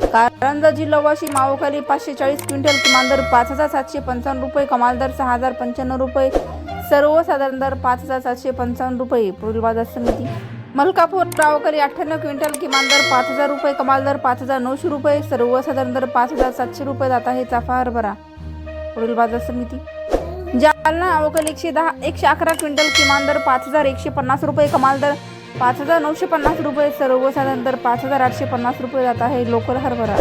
कारंजा जिल्हा वाशिम पाचशे चाळीस क्विंटल किमान दर पाच हजार सातशे पंचावन्न रुपये कमाल दर सहा हजार पंच्याण्णव रुपये सर्वसाधारण दर पाच हजार सातशे पंचावन्न रुपये पुढील बाजार समिती. मलकापूर अवकाली अठ्ठ्याण्णव क्विंटल किमान दर पाच हजार रुपये कमाल दर पाच हजार नऊशे रुपये सर्वसाधारण दर पाच हजार सातशे रुपये जात आहे चाफा हरभरा. पुढील बाजार समिती. जालना अवकल एकशे दहा एकशे अकरा क्विंटल किमान दर पाच हजार एकशे पन्नास रुपये कमाल दर पाच हजार नऊशे पन्नास रुपये सर्वसाधारण तर पाच हजार आठशे पन्नास रुपये जात आहे लोकल हरभरा.